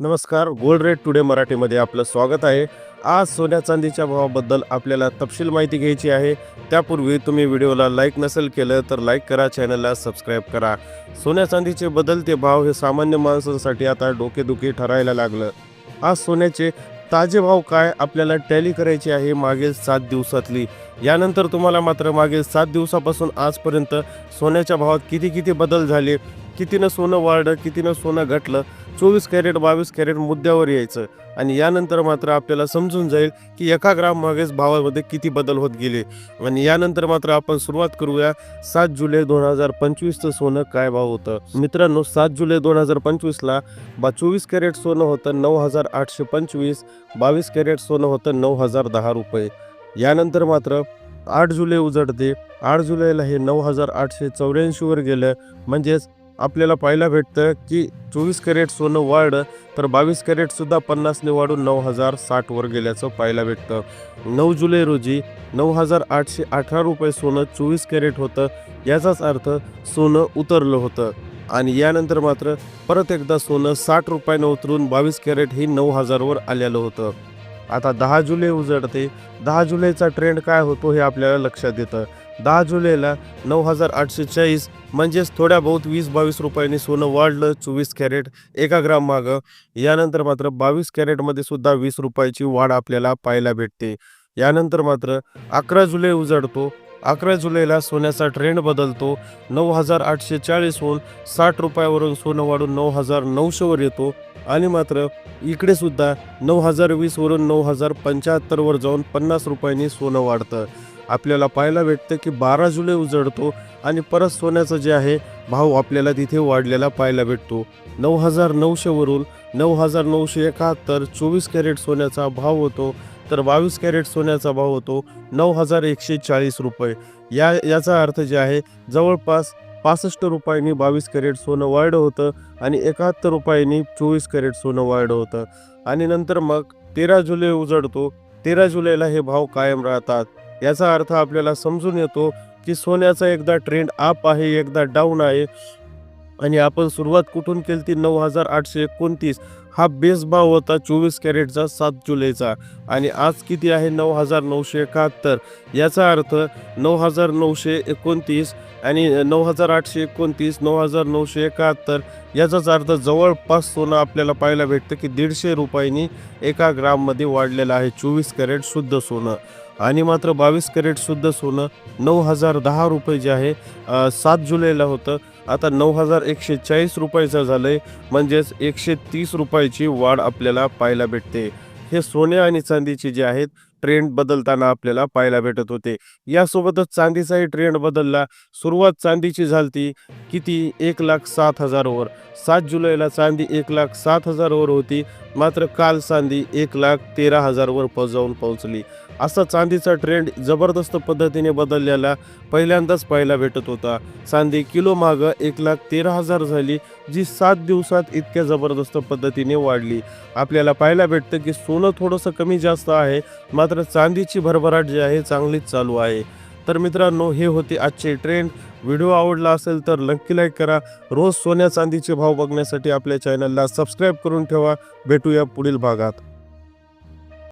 नमस्कार gold rate today मराठीमध्ये आपलं स्वागत आहे. आज सोन्या चांदीच्या भावाबद्दल आपल्याला तपशील माहिती घ्यायची आहे. त्यापूर्वी तुम्ही व्हिडिओला लाईक नसेल केलं तर लाईक करा चॅनलला सबस्क्राईब करा. सोन्या चांदीचे बदलते भाव हे सामान्य माणसांसाठी आता डोकेदुखी ठरायला लागलं. आज सोन्याचे ताजे भाव काय आपल्याला टॅली करायची आहे मागील सात दिवसातली. यानंतर तुम्हाला मात्र मागील सात दिवसापासून आजपर्यंत सोन्याच्या भावात किती किती बदल झाले? कितीनं सोनं वाढलं कितीनं सोनं घटलं? चोवीस कॅरेट बावीस कॅरेट मुद्द्यावर यायचं. आणि यानंतर मात्र आपल्याला समजून जाईल की एका ग्राम मागेच भावामध्ये किती बदल होत गेले. आणि यानंतर मात्र आपण सुरुवात करूया. सात जुलै दोन हजार पंचवीसचं सोनं काय भाव होतं? मित्रांनो सात जुलै दोन हजार पंचवीसला बा चोवीस कॅरेट सोनं होतं नऊ हजार आठशे पंचवीस बावीस कॅरेट सोनं होतं नऊ हजार दहा रुपये. यानंतर मात्र आठ जुलै उजडते. आठ जुलैला हे नऊ हजार आठशे चौऱ्याऐंशीवर गेलं. म्हणजेच आपल्याला पाहायला भेटतं की चोवीस कॅरेट सोनं वाढलं तर बावीस कॅरेटसुद्धा पन्नासने वाढून नऊ हजार साठवर गेल्याचं पाहायला भेटतं. नऊ जुलै रोजी नऊ हजार आठशे अठरा रुपये सोनं चोवीस कॅरेट होतं याचाच अर्थ सोनं उतरलं होतं. आणि यानंतर मात्र परत एकदा सोनं साठ रुपयानं उतरून बावीस कॅरेट ही नऊ हजारवर आलेलं होतं. आता दहा जुलै उजडते दहा जुलैचा ट्रेंड काय होतो हे आपल्याला लक्षात येतं. दहा जुलैला नऊ हजार आठशे चाळीस म्हणजेच थोड्या बहुत वीस बावीस रुपयांनी सोनं वाढलं चोवीस कॅरेट एका ग्राम मागं. यानंतर मात्र बावीस कॅरेटमध्ये सुद्धा वीस रुपयाची वाढ आपल्याला पाहायला भेटते. यानंतर मात्र अकरा जुलै उजाडतो. अकरा जुलैला सोन्याचा ट्रेंड बदलतो. नऊ हजार आठशे चाळीसहून साठ रुपयावरून सोनं वाढून नऊ हजार नऊशेवर येतो. आणि मात्र इकडे सुद्धा नऊ हजार वीसवरून नऊ हजार पंच्याहत्तरवर जाऊन पन्नास रुपयांनी सोनं वाढतं. आपल्याला पाहायला भेटतं की बारा जुलै उजडतो आणि परत सोन्याचं जे आहे भाव आपल्याला तिथे वाढलेला पाहायला भेटतो. नऊ हजार नऊशेवरून नऊ हजार नऊशे एकाहत्तर चोवीस कॅरेट सोन्याचा भाव होतो तर बावीस कॅरेट सोन्याचा भाव होतो नऊ हजार एकशे चाळीस रुपये. या याचा अर्थ जे आहे जवळपास पासष्ट रुपयांनी बावीस कॅरेट सोनं वाढलं होतं आणि एकाहत्तर रुपयांनी चोवीस कॅरेट सोनं वाढलं होतं. आणि नंतर मग तेरा जुलै उजडतो तेरा जुलैला हे भाव कायम राहतात. याचा अर्थ आपल्याला समजून येतो की सोन्याचा एकदा ट्रेंड अप आहे एकदा डाऊन आहे. आणि आपण सुरुवात कुठून केली ती? नऊ हजार आठशे एकोणतीस. हा बेस भाव होता चोवीस कॅरेटचा सात जुलैचा. आणि आज किती आहे? नऊ हजार नऊशे एकाहत्तर. याचा अर्थ नऊ हजार नऊशे एकोणतीस आणि नऊ हजार आठशे एकोणतीस नऊ हजार नऊशे एकाहत्तर याचाच अर्थ जवळपास सोनं आपल्याला पाहायला भेटतं की दीडशे रुपयांनी एका ग्राममध्ये वाढलेलं आहे चोवीस कॅरेट शुद्ध सोनं. आणि मात्र बावीस कॅरेट शुद्ध सोनं नऊ हजार दहा रुपये जे आहे सात जुलैला होतं. आता नऊ हजार एकशे चाळीस रुपयाचं झालं आहे म्हणजेच एकशे तीस रुपयाची वाढ आपल्याला पाहायला भेटते. हे सोने आणि चांदीचे जे आहेत ट्रेंड बदलताना आपल्याला पाहायला भेटत होते. यासोबतच चांदीचाही ट्रेंड बदलला. सुरुवात चांदीची झालती किती? एक लाख सात हजारवर. सात जुलैला चांदी एक लाख सात हजारवर होती. मात्र काल चांदी एक लाख तेरा हजारवर प जाऊन पोहोचली. असा चांदीचा ट्रेंड जबरदस्त पद्धतीने बदललेला पहिल्यांदाच पाहायला भेटत होता. चांदी किलो मागं एक लाख तेरा हजार झाली जी सात दिवसात इतक्या जबरदस्त पद्धतीने वाढली. आपल्याला पाहायला भेटतं की सोनं थोडंसं कमी जास्त आहे मात्र चांदीची भरभराट जी आहे चांगलीच चालू आहे. तर मित्रांनो हे होते आजचे ट्रेंड व्हिडिओ आवडला असेल तर नक्की लाईक करा. रोज सोन्या चांदीचे भाव बघण्यासाठी आपल्या चॅनलला सबस्क्राईब करून ठेवा. भेटूया पुढील भागात.